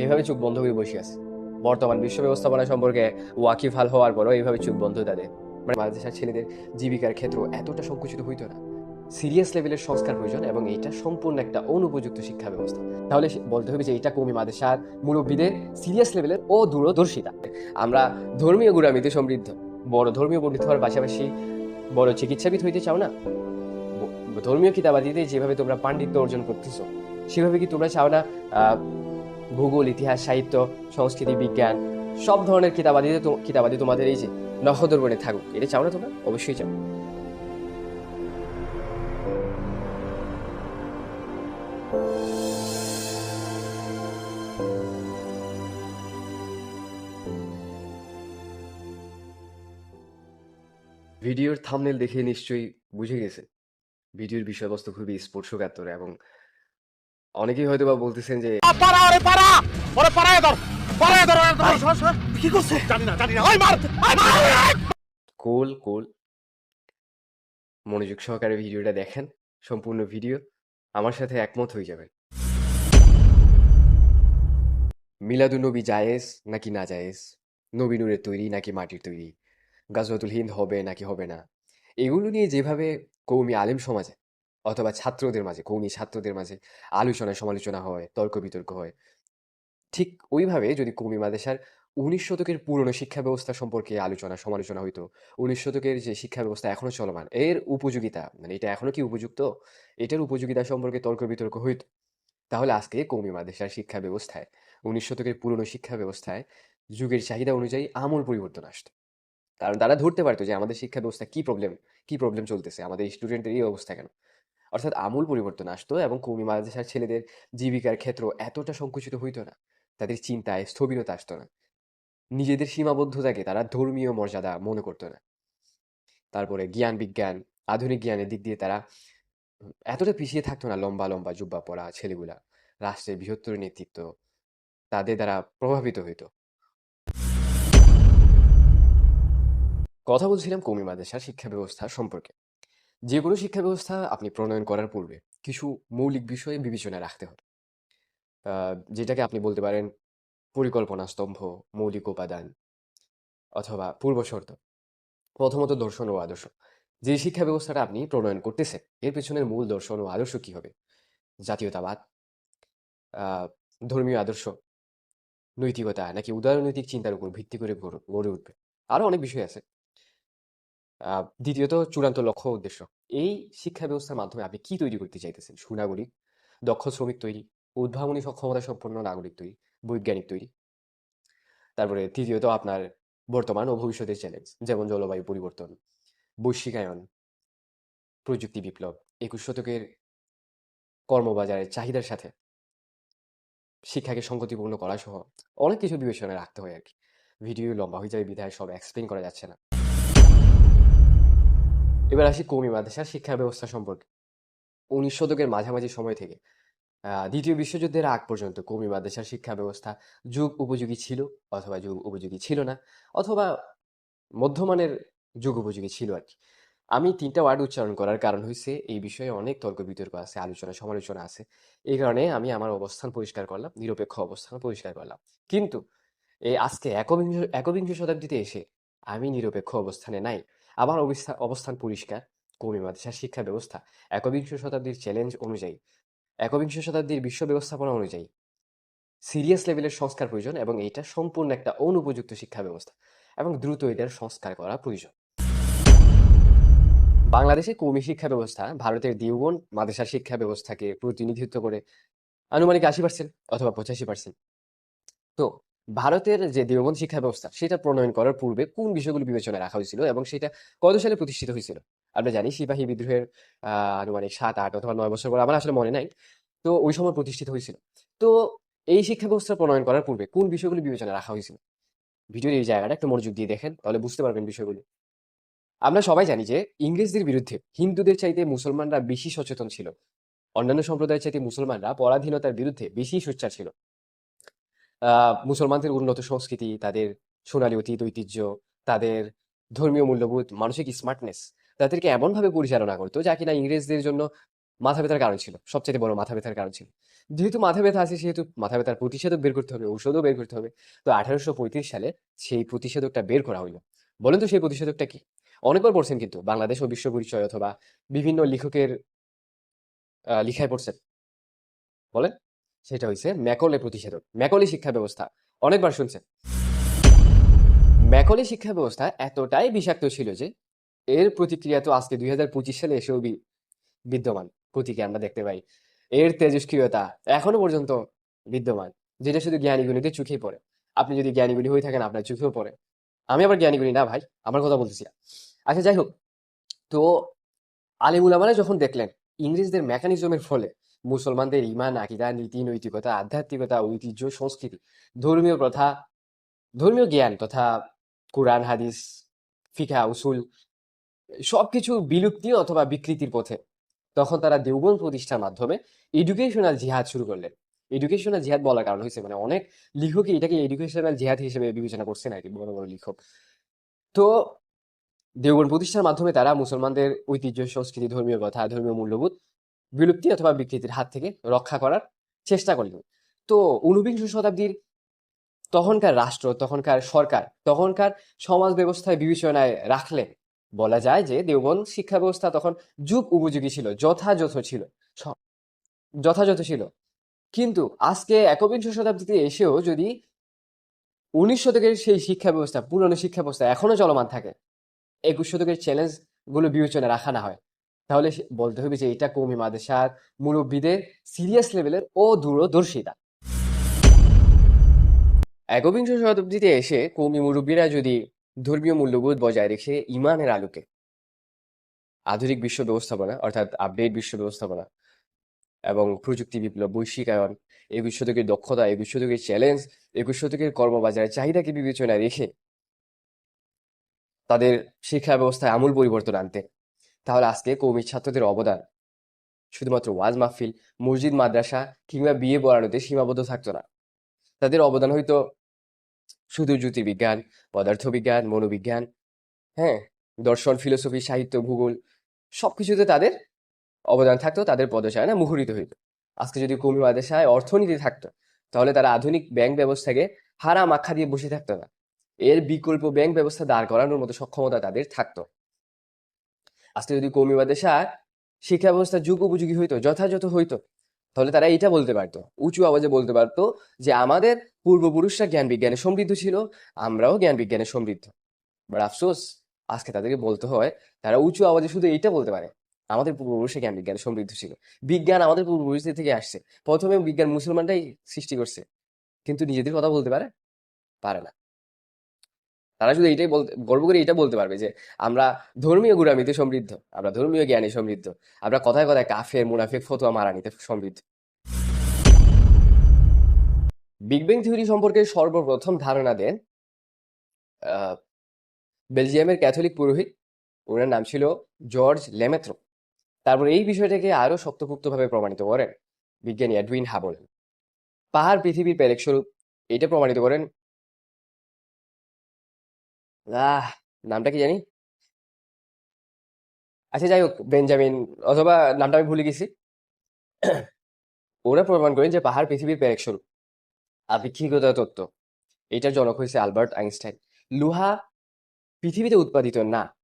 এইভাবে চোখ বন্ধ করে বসে আছে। বর্তমান বিশ্ব ব্যবস্থাপনা সম্পর্কে ওয়াকিফাল হওয়ার পরও এইভাবে চোখ বন্ধ তাদের। মানে বাংলাদেশের ছেলেদের জীবিকার ক্ষেত্র এতটা সংকুচিত হইতো না। সিরিয়াস লেভেলের সংস্কার প্রয়োজন এবং এটা সম্পূর্ণ একটা অনুপযুক্ত শিক্ষা ব্যবস্থা। তাহলে বলতে হবে যে এটা কমি মাদেশার মুরব্বীদের সিরিয়াস লেভেলের ও দূরদর্শিতা আমরা ধর্মীয় গুড়ামিতে সমৃদ্ধ। বড় ধর্মীয় পণ্ডিত হওয়ার পাশাপাশি বড় চিকিৎসাবিদ হইতে চাও না? ধর্মীয় কিতাবাদিতে যেভাবে তোমরা পাণ্ডিত্য অর্জন করতেছো, সেভাবে কি তোমরা চাও না ভূগোল, ইতিহাস, সাহিত্য, সংস্কৃতি, বিজ্ঞান, সব ধরনের কিতাবাদিতে কিতাবাদি তোমাদের এই যে নখদর্পণে থাকুক। এটা চাও না তোমরা? অবশ্যই চাও। ভিডিওর থামনেল দেখে নিশ্চয়ই বুঝে গেছে। ভিডিওর বিষয়বস্তু খুবই স্পর্শকাতর এবং অনেকেই হয়তো বা বলতেছেন যে পারা ওরে পারা ওরে পারায় ধর! পারায় ধর ওরে ধর! সর সর কি করছে? জানি না জানি না। ওই মার ওই মার! কোল কোল। মনোযোগ সহকারে ভিডিওটা দেখেন সম্পূর্ণ ভিডিও। আমার সাথে একমত হয়ে যাবেন। মিলাদুন্নবী জায়েজ নাকি না জায়েজ? নবী নূরের তৈরি নাকি মাটির তৈরি? গাজওয়াতুল হিন্দ হবে নাকি হবে না? এগুলো নিয়ে যেভাবে কৌমি আলেম সমাজে অথবা ছাত্রদের মাঝে কৌমি ছাত্রদের মাঝে আলোচনা সমালোচনা হয় তর্ক বিতর্ক হয়। ঠিক ওইভাবে যদি কৌমি মাদেশার উনিশ শতকের পুরনো শিক্ষা ব্যবস্থা সম্পর্কে আলোচনা, সমালোচনা হইতো, উনিশ শতকের যে শিক্ষা ব্যবস্থা এখনও চলমান, এর উপযোগিতা মানে এটা এখনও কি উপযুক্ত? এটার উপযোগিতা সম্পর্কে তর্ক বিতর্ক হইতো। তাহলে আজকে কৌমি মাদেশার শিক্ষা ব্যবস্থায়, উনিশ শতকের পুরনো শিক্ষা ব্যবস্থায় যুগের চাহিদা অনুযায়ী আমূল পরিবর্তন আসতো। কারণ তারা ধরতে পারতো যে আমাদের শিক্ষা ব্যবস্থা কি প্রবলেম কি প্রবলেম চলতেছে, আমাদের স্টুডেন্টের এই অবস্থা কেন? অর্থাৎ আমূল পরিবর্তন আসতো এবং কৌমি মাদ্রাসার ছেলেদের জীবিকার ক্ষেত্র এতটা সংকুচিত হইতো না। তাদের চিন্তায় স্থবিরতা আসতো না। নিজেদের সীমাবদ্ধতাকে তারা ধর্মীয় মর্যাদা মনে করতো না। তারপরে জ্ঞান বিজ্ঞান, আধুনিক জ্ঞানের দিক দিয়ে তারা এতটা পিছিয়ে থাকতো না লম্বা লম্বা জুব্বা পরা ছেলেগুলা। রাষ্ট্রের বৃহত্তর নেতৃত্ব তাদের দ্বারা প্রভাবিত হইত। কথা বলছিলাম কৌমি মাদ্রাসার শিক্ষা ব্যবস্থা সম্পর্কে। যে কোনো শিক্ষা ব্যবস্থা আপনি প্রণয়ন করার পূর্বে কিছু মৌলিক বিষয় বিবেচনায় রাখতে হবে। যেটাকে আপনি বলতে পারেন পরিকল্পনা স্তম্ভ, মৌলিক উপাদান অথবা পূর্বশর্ত প্রথমত দর্শন ও আদর্শ। যে শিক্ষা ব্যবস্থাটা আপনি প্রণয়ন করতেছেন, এর পেছনের মূল দর্শন ও আদর্শ কি হবে? জাতীয়তাবাদ ধর্মীয় আদর্শ, নৈতিকতা নাকি উদারনৈতিক চিন্তার উপর ভিত্তি করে গড়ে গড়ে উঠবে? আরও অনেক বিষয় আছে। দ্বিতীয়ত চূড়ান্ত লক্ষ্য উদ্দেশ্য। এই শিক্ষা ব্যবস্থার মাধ্যমে আপনি কি তৈরি করতে চাইতেছেন? সুনাগরিক, দক্ষ শ্রমিক তৈরি, উদ্ভাবনী সক্ষমতা সম্পন্ন নাগরিক তৈরি, বৈজ্ঞানিক তৈরি? তারপরে তৃতীয়ত আপনার বর্তমান ও ভবিষ্যতের চ্যালেঞ্জ যেমন জলবায়ু পরিবর্তন, বৈশ্বিকায়ন, প্রযুক্তি বিপ্লব, একুশ শতকের কর্মবাজারের চাহিদার সাথে শিক্ষাকে সংগতিপূর্ণ করা সহ অনেক কিছু বিবেচনায় রাখতে হয় আর কি ভিডিও লম্বা হয়ে যাবে, বিধায় সব এক্সপ্লেন করা যাচ্ছে না। এবার আসি কৌমি মাদ্রাসার শিক্ষা ব্যবস্থা সম্পর্কে। উনিশ শতকের মাঝামাঝি সময় থেকে দ্বিতীয় বিশ্বযুদ্ধের আগ পর্যন্ত কৌমি মাদ্রাসার শিক্ষা ব্যবস্থা যুগ উপযোগী ছিল অথবা যুগ উপযোগী ছিল না, অথবা মধ্যমানের যুগ উপযোগী ছিল আর কি। আমি তিনটা ওয়ার্ড উচ্চারণ করার কারণ হয়েছে এই বিষয়ে অনেক তর্ক বিতর্ক আছে, আলোচনা সমালোচনা আছে। এই কারণে আমি আমার অবস্থান পরিষ্কার করলাম, নিরপেক্ষ অবস্থান পরিষ্কার করলাম। কিন্তু, এই আজকে একবিংশ একবিংশ শতাব্দীতে এসে আমি নিরপেক্ষ অবস্থানে নাই। আমার অবস্থা, অবস্থান পরিষ্কার কৌমি মাদ্রাসার শিক্ষা ব্যবস্থা, একবিংশ শতাব্দীর চ্যালেঞ্জ অনুযায়ী, একবিংশ শতাব্দীর বিশ্ব ব্যবস্থাপনা অনুযায়ী। সিরিয়াস লেভেলের সংস্কার প্রয়োজন এবং এটা সম্পূর্ণ একটা অনুপযুক্ত শিক্ষা ব্যবস্থা এবং দ্রুত এটার সংস্কার করা প্রয়োজন। বাংলাদেশের কৌমি শিক্ষা ব্যবস্থা, ভারতের দিওবন মাদ্রাসার শিক্ষা ব্যবস্থাকে প্রতিনিধিত্ব করে আনুমানিক আশি পার্সেন্ট অথবা পঁচাশি পার্সেন্ট তো ভারতের যে দেওবন্দ শিক্ষা ব্যবস্থা, সেটা প্রণয়ন করার পূর্বে কোন বিষয়গুলো বিবেচনায় রাখা হয়েছিল এবং সেটা কত সালে প্রতিষ্ঠিত হয়েছিল? আমরা জানি সিপাহী বিদ্রোহের আহ আনুমানিক সাত, আট অথবা নয় বছর পর, আমার আসলে মনে নাই। তো ওই সময় প্রতিষ্ঠিত হয়েছিল। তো এই শিক্ষা ব্যবস্থা প্রণয়ন করার পূর্বে কোন বিষয়গুলো বিবেচনা রাখা হয়েছিল? ভিডিওর এই জায়গাটা একটু মনোযোগ দিয়ে দেখেন, তাহলে বুঝতে পারবেন বিষয়গুলো। আমরা সবাই জানি যে ইংরেজদের বিরুদ্ধে হিন্দুদের চাইতে মুসলমানরা বেশি সচেতন ছিল। অন্যান্য সম্প্রদায়ের চাইতে মুসলমানরা পরাধীনতার বিরুদ্ধে বেশি সোচ্চার ছিল। মুসলমানদের উন্নত সংস্কৃতি, তাদের সোনালী অতীত, ঐতিহ্য, তাদের ধর্মীয় মূল্যবোধ, মানসিক স্মার্টনেস তাদেরকে এমনভাবে পরিচালনা করতো যা কিনা ইংরেজদের জন্য মাথা ব্যথার কারণ ছিল সবচেয়ে বড় মাথা ব্যথার কারণ ছিল। যেহেতু মাথা ব্যথা আছে, সেহেতু মাথা ব্যথার প্রতিষেধক বের করতে হবে, ঔষধও বের করতে হবে। তো আঠারোশো পঁয়ত্রিশ সালে সেই প্রতিষেধকটা বের করা হইল। বলেন তো সেই প্রতিষেধকটা কি? অনেকবার পড়ছেন কিন্তু বাংলাদেশ ও বিশ্ব পরিচয় অথবা বিভিন্ন লেখকের লিখায় পড়ছেন। বলেন। সেটা হয়েছে ম্যাকলে প্রতিষেধক। ম্যাকলে শিক্ষা ব্যবস্থা। অনেকবার শুনছেন। ম্যাকলে শিক্ষা ব্যবস্থা এতটাই বিষাক্ত ছিল যে, এর প্রতিক্রিয়া তো আজকে দুই হাজার পঁচিশ সালে এসেও বিদ্যমান। প্রতীকে আমরা দেখতে পাই। এর তেজস্ক্রিয়তা এখনও পর্যন্ত বিদ্যমান, যেটা শুধু জ্ঞানীগুণীদের চোখেই পড়ে। আপনি যদি জ্ঞানীগুণী হয়ে থাকেন, আপনার চোখেও পড়ে। আমি আবার জ্ঞানীগুণী না ভাই, আমার কথা বলতেছি। আচ্ছা যাই হোক। তো আলিমুলামারা যখন দেখলেন, ইংরেজদের মেকানিজমের ফলে মুসলমানদের ইমান আকিদা, নীতি, নৈতিকতা, আধ্যাত্মিকতা, ঐতিহ্য, সংস্কৃতি, ধর্মীয় প্রথা, ধর্মীয় জ্ঞান তথা কোরআন, হাদিস ফিকা উসুল, সবকিছু বিলুপ্তি অথবা বিকৃতির পথে। তখন তারা দেওবন্দ প্রতিষ্ঠার মাধ্যমে এডুকেশনাল জিহাদ শুরু করলেন। এডুকেশনাল জিহাদ বলার কারণ হয়েছে মানে অনেক লেখকই এটাকে এডুকেশনাল জিহাদ হিসেবে বিবেচনা করছেন আর কি বড় বড় লেখক। তো দেওবন্দ প্রতিষ্ঠার মাধ্যমে তারা মুসলমানদের ঐতিহ্য, সংস্কৃতি, ধর্মীয় কথা ধর্মীয় মূল্যবোধ বিলুপ্তি অথবা বিকৃতির হাত থেকে রক্ষা করার চেষ্টা করলেন। তো ঊনবিংশ শতাব্দীর তখনকার রাষ্ট্র, তখনকার সরকার, তখনকার সমাজ ব্যবস্থায় বিবেচনায় রাখলে বলা যায় যে দেওবন্দ শিক্ষা ব্যবস্থা তখন যুগ উপযোগী ছিল, যথাযথ ছিল যথাযথ ছিল। কিন্তু আজকে একবিংশ শতাব্দীতে এসেও যদি উনিশ শতকের সেই শিক্ষা ব্যবস্থা, পুরনো শিক্ষা ব্যবস্থা এখনও চলমান থাকে, একুশ শতকের চ্যালেঞ্জগুলো বিবেচনায় রাখা না হয়। তাহলে বলতে হবে যে এটা কৌমি মাদ্রাসার মুরব্বীদের সিরিয়াস লেভেলের ও দূরদর্শিতা। একবিংশ শতাব্দীতে এসে কৌমি মুরব্বীরা যদি ধর্মীয় মূল্যবোধ বজায় রেখে ইমানের আলোকে আধুনিক বিশ্ব ব্যবস্থাপনা, অর্থাৎ আপডেট বিশ্ব ব্যবস্থাপনা এবং প্রযুক্তি বিপ্লব, বৈশ্বিকায়ন, একুশ শতকের দক্ষতা, একুশ শতকের চ্যালেঞ্জ একুশ শতকের কর্মবাজারের চাহিদাকে বিবেচনায় রেখে তাদের শিক্ষা ব্যবস্থায় আমূল পরিবর্তন আনতে তাহলে আজকে কৌমি ছাত্রদের অবদান। শুধুমাত্র ওয়াজ মাহফিল, মসজিদ, মাদ্রাসা কিংবা বিয়ে পড়ানোতে সীমাবদ্ধ থাকতো না। তাদের অবদান হয়তো শুধু জ্যোতির্বিজ্ঞান, পদার্থবিজ্ঞান, মনোবিজ্ঞান হ্যাঁ দর্শন, ফিলোসফি, সাহিত্য, ভূগোল সব কিছুতে তাদের অবদান থাকতো, তাদের পদচারণা মুখরিত হইতো। আজকে যদি কৌমি মাদ্রাসায় অর্থনীতি থাকতো, তাহলে তারা আধুনিক ব্যাংক ব্যবস্থাকে হারাম আখ্যা দিয়ে বসে থাকতো না। এর বিকল্প ব্যাংক ব্যবস্থা দাঁড় করানোর মতো সক্ষমতা তাদের থাকতো। আজকে যদি কৌমি মাদ্রাসা শিক্ষা ব্যবস্থা যুগ উপযোগী হইতো, যথাযথ হইতো, তাহলে তারা এটা বলতে পারতো, উঁচু আওয়াজে বলতে পারতো যে আমাদের পূর্বপুরুষরা জ্ঞান বিজ্ঞানে সমৃদ্ধ ছিল, আমরাও জ্ঞান বিজ্ঞানে সমৃদ্ধ। বাট আফসোস, আজকে তাদেরকে বলতে হয়, তারা উঁচু আওয়াজে শুধু এইটা বলতে পারে, আমাদের পূর্বপুরুষে জ্ঞান বিজ্ঞানে সমৃদ্ধ ছিল। বিজ্ঞান আমাদের পূর্বপুরুষদের থেকে আসছে, প্রথমে বিজ্ঞান মুসলমানরাই সৃষ্টি করছে, কিন্তু নিজেদের কথা বলতে পারে? পারে না। তারা শুধু এইটাই বলতে, গর্ব করে এটা বলতে পারবে যে আমরা ধর্মীয় গুড়ামিতে সমৃদ্ধ, আমরা ধর্মীয় জ্ঞানে সমৃদ্ধ, আমরা কথায় কথায় কাফের, মুনাফিক, ফতোয়া, মারানিতে সমৃদ্ধ। বিগ ব্যাং থিওরি সম্পর্কে সর্বপ্রথম ধারণা দেন বেলজিয়ামের ক্যাথলিক পুরোহিত, ওনার নাম ছিল জর্জ লেমেত্রো। তারপর এই বিষয়টাকে আরও শক্তপোক্তভাবে প্রমাণিত করেন বিজ্ঞানী এডউইন হাবল। পাহাড় পৃথিবীর পেরেক স্বরূপ এটা প্রমাণিত করেন আহ, নামটা কি জানি? আচ্ছা যাই হোক, বেঞ্জামিন, অথবা নামটা আমি ভুলে গেছি। ওরা প্রমাণ করেন যে পাহাড় পৃথিবীর স্বরূপ আপেক্ষিকতা তত্ত্ব। এটার জনক হয়েছে আলবার্ট আইনস্টাইন। লোহা পৃথিবীতে উৎপাদিত না।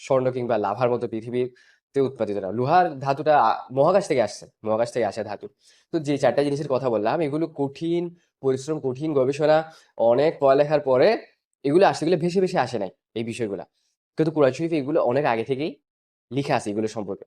স্বর্ণ কিংবা লাভার মতো পৃথিবীতে উৎপাদিত না। লোহার ধাতুটা মহাকাশ থেকে আসছে। মহাকাশ থেকে আসে ধাতু। তো যে চারটা জিনিসের কথা বললাম, এগুলো কঠিন, পরিশ্রম, কঠিন গবেষণা, অনেক পড়ালেখার পরে এগুলো আসছে এগুলো ভেসে ভেসে আসে নাই এই বিষয়গুলা। কিন্তু কোরআন শরীফে এগুলো অনেক আগে থেকেই লিখা আছে এগুলো সম্পর্কে।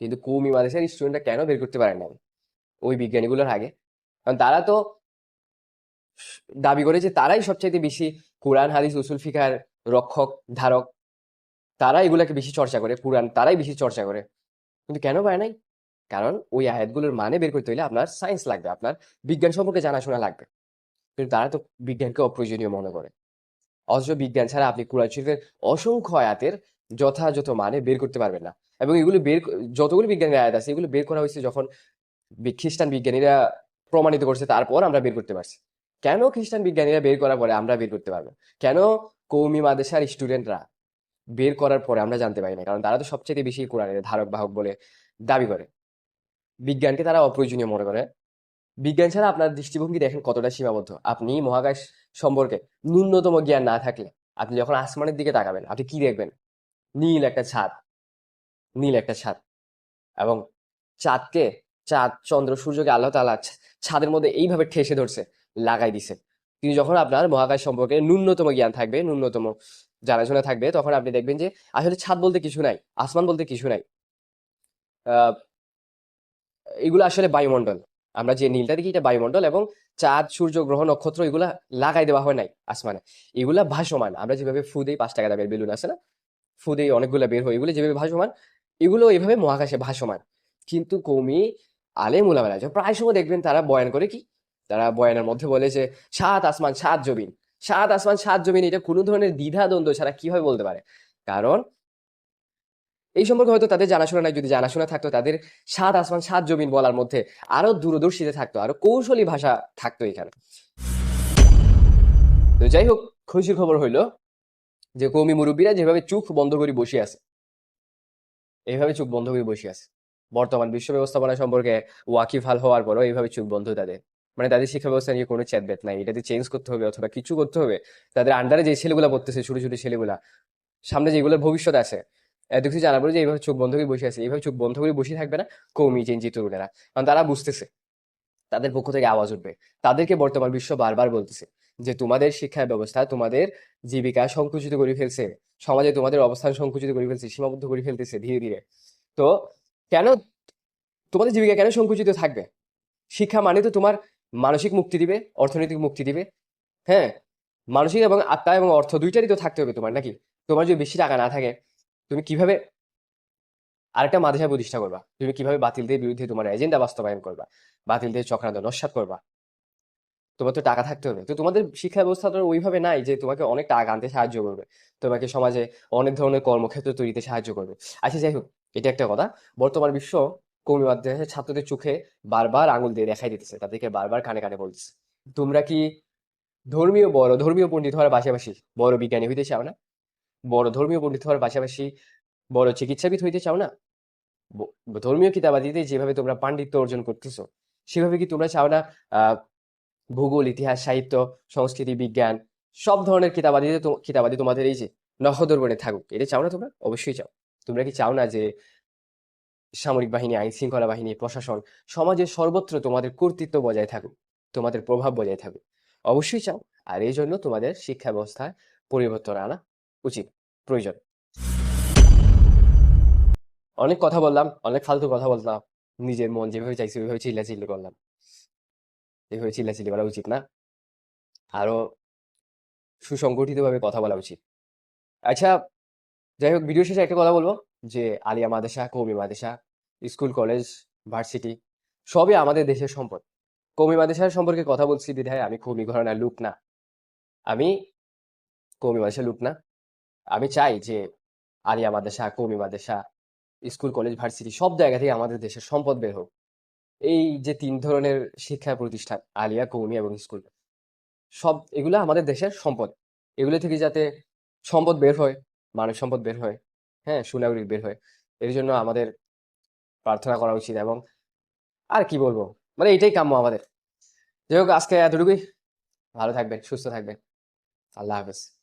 কিন্তু কৌমি মাদ্রাসার স্টুডেন্টরা কেন বের করতে পারে না ওই বিজ্ঞানীগুলোর আগে? কারণ তারা তো দাবি করে যে তারাই সবচাইতে বেশি কোরআন, হাদিস, উসুল, ফিকার, রক্ষক, ধারক তারা এগুলাকে বেশি চর্চা করে, কোরআন তারাই বেশি চর্চা করে। কিন্তু কেন পায় নাই? কারণ ওই আয়াতগুলোর মানে বের করতে হলে আপনার সায়েন্স লাগবে, আপনার বিজ্ঞান সম্পর্কে জানাশোনা লাগবে। কিন্তু তারা তো বিজ্ঞানকে অপ্রয়োজনীয় মনে করে। অথচ বিজ্ঞান ছাড়া আপনি কোরআন শরীফের অসংখ্য আয়াতের যথাযথ মানে বের করতে পারবেন না। এবং এগুলো বের যতগুলো বিজ্ঞানের আয়াত আছে, এগুলো বের করা হয়েছে যখন খ্রিস্টান বিজ্ঞানীরা প্রমাণিত করছে, তারপর আমরা বের করতে পারছি। কেন খ্রিস্টান বিজ্ঞানীরা বের করার পরে আমরা বের করতে পারব? কেন কৌমি মাদেশার স্টুডেন্টরা বের করার পরে আমরা জানতে পারি না? কারণ তারা তো সবচেয়ে বেশি কোরআনের ধারক বাহক বলে দাবি করে। বিজ্ঞানকে তারা অপ্রয়োজনীয় মনে করে। বিজ্ঞান ছাড়া আপনার দৃষ্টিভঙ্গি দেখেন কতটা সীমাবদ্ধ। আপনি মহাকাশ সম্পর্কে ন্যূনতম জ্ঞান না থাকলে আপনি যখন আসমানের দিকে তাকাবেন, আপনি কি দেখবেন? নীল একটা ছাদ। নীল একটা ছাদ। এবং চাঁদকে, চাঁদ, চন্দ্র, সূর্যকে আল্লাহ তাআলা ছা- ছাদের মধ্যে এইভাবে ঠেসে ধরছে, লাগাই দিছে। কিন্তু যখন আপনার মহাকাশ সম্পর্কে ন্যূনতম জ্ঞান থাকবে, ন্যূনতম জানাশোনা থাকবে, তখন আপনি দেখবেন যে আসলে ছাদ বলতে কিছু নাই, আসমান বলতে কিছু নাই। এগুলো আসলে বায়ুমণ্ডল। আমরা যে নীলটা দেখি এটা বায়ুমণ্ডল এবং চাঁদ, সূর্য, গ্রহ, নক্ষত্র এগুলা লাগাই দেওয়া হয় নাই আসমানে। এগুলা ভাসমান। আমরা যেভাবে ফু দেই, পাঁচ টাকা দামের বেলুন আছে না? ফু অনেকগুলো বের হয়, এগুলো যেভাবে ভাসমান, এগুলো এভাবে মহাকাশে ভাসমান। কিন্তু কমি আলেম উলামারা আছে প্রায় সময় দেখবেন তারা বয়ান করে কি? তারা বয়ানের মধ্যে বলে যে, সাত আসমান, সাত জমিন। সাত আসমান, সাত জমিন, এটা কোনো ধরনের দ্বিধা, দ্বন্দ্ব ছাড়া কীভাবে বলতে পারে? কারণ এই সম্পর্কে হয়তো তাদের জানাশোনা নাই, যদি জানাশোনা থাকতো, তাদের সাত আসমান সাত জমিন বলার মধ্যে আরও দূরদর্শিতা থাকতো, আরও কৌশলী ভাষা থাকতো এখানে। তো যাই হোক, খুশির খবর হইল যে কৌমি মুরব্বীরা যেভাবে চোখ বন্ধ করে বসে আছে এইভাবে চোখ বন্ধ করে বসে আছে। বর্তমান বিশ্ব ব্যবস্থাপনা সম্পর্কে ওয়াকিফাল হওয়ার পরও এইভাবে চোখ বন্ধ তাদের। মানে তাদের শিক্ষা ব্যবস্থা নিয়ে কোনো চ্যাটব্যাট নাই, এটাতে চেঞ্জ করতে হবে অথবা কিছু করতে হবে। তাদের আন্ডারে যে ছেলেগুলা পড়তেছে, ছোট ছোট ছেলেগুলা, সামনে যেগুলোর ভবিষ্যৎ আছে কিছু জানার পরে যে এইভাবে চোখ বন্ধ করে বসে আছে, এইভাবে চোখ বন্ধ করে বসে থাকবে না কৌমি চেঞ্জি তরুণেরা কারণ তারা বুঝতেছে, তাদের পক্ষ থেকে আওয়াজ উঠবে। তাদেরকে বর্তমান বিশ্ব বারবার বলতেছে যে তোমাদের শিক্ষা ব্যবস্থা তোমাদের জীবিকা সংকুচিত করে ফেলছে, সমাজে তোমাদের অবস্থান সংকুচিত করে ফেলছে, সীমাবদ্ধ করে ফেলতেছে ধীরে ধীরে। তো কেন তোমাদের জীবিকা কেন সংকুচিত থাকবে? শিক্ষা মানে তো তোমার মানসিক মুক্তি দিবে, অর্থনৈতিক মুক্তি দিবে হ্যাঁ? মানসিক এবং আত্মা এবং অর্থ দুইটারই তো থাকতে হবে তোমার, নাকি? তোমার যদি বেশি টাকা না থাকে তুমি কীভাবে আরেকটা মাদ্রাসা প্রতিষ্ঠা করবা? তুমি কীভাবে বাতিলদের বিরুদ্ধে তোমার এজেন্ডা বাস্তবায়ন করবা? বাতিলদের চক্রান্ত নস্বাত করবা? তোমার তো টাকা থাকতে হবে। তো তোমাদের শিক্ষা ব্যবস্থা তো ওইভাবে নাই যে তোমাকে অনেক টাকা আনতে সাহায্য করবে। তোমাকে সমাজে অনেক ধরনের কর্মক্ষেত্র তৈরিতে সাহায্য করবে। আচ্ছা যাই হোক, এটা একটা কথা। বর্তমান বিশ্ব কৌমি মাদ্রাসার ছাত্রদের চোখে বারবার আঙুল দিয়ে দেখাই দিতেছে, তাদেরকে বারবার কানে কানে বলতেছে। তোমরা কি ধর্মীয় বড়, ধর্মীয় পণ্ডিত হওয়ার পাশাপাশি বড় বিজ্ঞানী হইতে চাও না? বড় ধর্মীয় পণ্ডিত হওয়ার পাশাপাশি বড় চিকিৎসাবিদ হইতে চাও না? ধর্মীয় কিতাবাদিতে যেভাবে তোমরা পাণ্ডিত্য অর্জন করতেছো, সেভাবে কি তোমরা চাও না ভূগোল, ইতিহাস, সাহিত্য, সংস্কৃতি, বিজ্ঞান, সব ধরনের কিতাবাদিতে কিতাবাদি তোমাদের এই যে নহদর্পণে থাকুক, এটা চাও না তোমরা? অবশ্যই চাও। তোমরা কি চাও না যে সামরিক বাহিনী, আইন শৃঙ্খলা বাহিনী, প্রশাসন, সমাজের সর্বত্র তোমাদের কর্তৃত্ব বজায় থাকুক, তোমাদের প্রভাব বজায় থাকুক? অবশ্যই চাও। আর এই জন্য তোমাদের শিক্ষা ব্যবস্থায় পরিবর্তন আনা উচিত। প্রয়োজন। অনেক কথা বললাম, অনেক ফালতু কথা বললাম নিজের মন যেভাবে চাইছে, ওইভাবে চিল্লাচিল্লি করলাম। এভাবে চিল্লাচিল্লি করা উচিত না। আরও সুসংগঠিতভাবে কথা বলা উচিত। আচ্ছা যাই হোক ভিডিও শেষে একটা কথা বলব, যে আলিয়া মাদ্রাসা, কৌমি মাদেশা স্কুল, কলেজ, ভার্সিটি, সবই আমাদের দেশের সম্পদ। কওমি মাদেশার সম্পর্কে কথা বলছি বিধায় আমি কওমি ঘরানার লুক না। আমি কওমি মাদ্রাসার লুক না। আমি চাই যে আলিয়া মাদ্রাসা কওমি মাদ্রাসা, স্কুল, কলেজ, ভার্সিটি সব জায়গা থেকে আমাদের দেশের সম্পদ বের হোক। এই যে তিন ধরনের শিক্ষা প্রতিষ্ঠান আলিয়া কওমি এবং স্কুল, সব এগুলো আমাদের দেশের সম্পদ। এগুলো থেকে যাতে সম্পদ বের হয়, মানব সম্পদ বের হয় হ্যাঁ সুনাগরিক বের হয়, এর জন্য আমাদের প্রার্থনা করা উচিত এবং আর কি বলব মানে এটাই কাম্য আমাদের। যাই হোক, আজকে এতটুকুই। ভালো থাকবেন, সুস্থ থাকবেন। আল্লাহ হাফেজ।